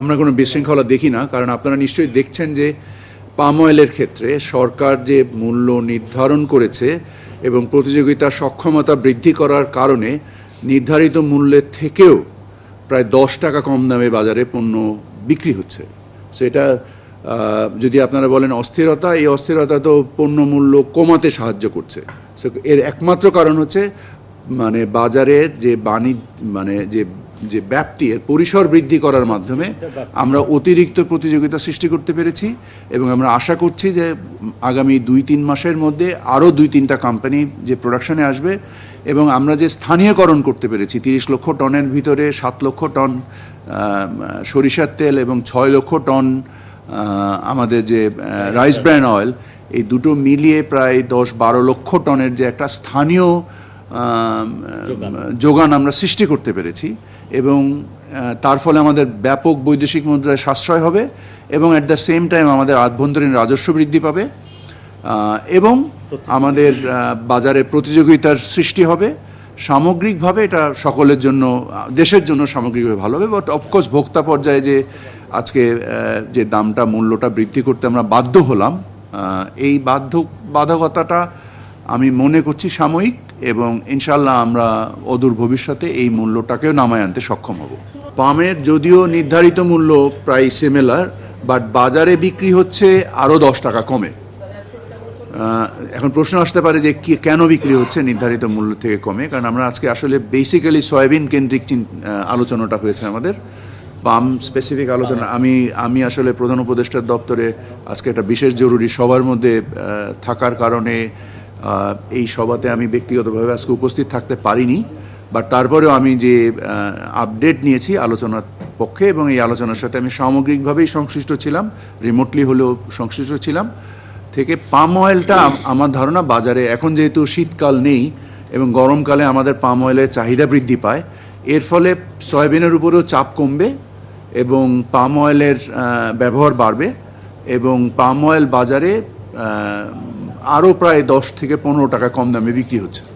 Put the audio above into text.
আমরা কোনো বিশৃঙ্খলা দেখি না কারণ আপনারা নিশ্চয়ই দেখছেন যে পাম অয়েলের ক্ষেত্রে সরকার যে মূল্য নির্ধারণ করেছে এবং প্রতিযোগিতার সক্ষমতা বৃদ্ধি করার কারণে নির্ধারিত মূল্যের থেকেও প্রায় দশ টাকা কম দামে বাজারে পণ্য বিক্রি হচ্ছে। সেটা যদি আপনারা বলেন অস্থিরতা এই অস্থিরতা তো পণ্য মূল্য কমাতে সাহায্য করছে। So, এর একমাত্র কারণ হচ্ছে মানে বাজারের যে বাণিজ্য মানে যে যে ব্যাপ্তি এর পরিসর বৃদ্ধি করার মাধ্যমে আমরা অতিরিক্ত প্রতিযোগিতা সৃষ্টি করতে পেরেছি এবং আমরা আশা করছি যে আগামী দুই, তিন মাসের মধ্যে আরও দুই, তিনটা কোম্পানি যে প্রোডাকশনে আসবে এবং আমরা যে স্থানীয়করণ করতে পেরেছি, তিরিশ লক্ষ টনের ভিতরে সাত লক্ষ টন সরিষার তেল এবং ছয় লক্ষ টন আমাদের যে রাইস ব্র্যান্ড অয়েল এই দুটো মিলিয়ে প্রায় দশ, বারো লক্ষ টনের যে একটা স্থানীয় যোগান। আমরা সৃষ্টি করতে পেরেছি এবং তার ফলে আমাদের ব্যাপক বৈদেশিক মুদ্রায় সাশ্রয় হবে এবং অ্যাট দ্য সেম টাইম আমাদের আভ্যন্তরীণ রাজস্ব বৃদ্ধি পাবে এবং আমাদের বাজারে প্রতিযোগিতার সৃষ্টি হবে। সামগ্রিকভাবে এটা সকলের জন্য দেশের জন্য সামগ্রিকভাবে ভালো হবে বাট অফকোর্স ভোক্তা পর্যায়ে যে আজকে যে দামটা মূল্যটা বৃদ্ধি করতে আমরা বাধ্য হলাম এই বাধ্য বাধকতাটা আমি মনে করছি সাময়িক। এবং ইনশাল্লাহ আমরা অদূর ভবিষ্যতে এই মূল্যটাকেও নামায় আনতে সক্ষম হব। পামের যদিও নির্ধারিত মূল্য প্রায় সিমিলার বাট বাজারে বিক্রি হচ্ছে আরও দশ টাকা কমে। এখন প্রশ্ন আসতে পারে যে কি কেন বিক্রি হচ্ছে নির্ধারিত মূল্য থেকে কমে? কারণ আমরা আজকে আসলে বেসিক্যালি সয়াবিন কেন্দ্রিক চিন- আলোচনাটা হয়েছে আমাদের। পাম স্পেসিফিক আলোচনা আমি আমি আসলে প্রধান উপদেষ্টার দপ্তরে আজকে একটা বিশেষ জরুরি সবার মধ্যে থাকার কারণে এই সভাতে আমি ব্যক্তিগতভাবে আজকে উপস্থিত থাকতে পারিনি বাট তারপরেও আমি যে আপডেট নিয়েছি আলোচনার পক্ষে এবং এই আলোচনার সাথে আমি সামগ্রিকভাবেই সংশ্লিষ্ট ছিলাম রিমোটলি হলেও সংশ্লিষ্ট ছিলাম, থেকে পাম অয়েলটা আমার ধারণা বাজারে এখন যেহেতু শীতকাল নেই এবং গরমকালে আমাদের পাম অয়েলের চাহিদা বৃদ্ধি পায়, এর ফলে সয়াবিনের উপরেও চাপ কমবে এবং পাম অয়েলের ব্যবহার বাড়বে এবং পাম অয়েল বাজারে আরও প্রায় দশ থেকে পনেরো টাকা কম দামে বিক্রি হচ্ছে।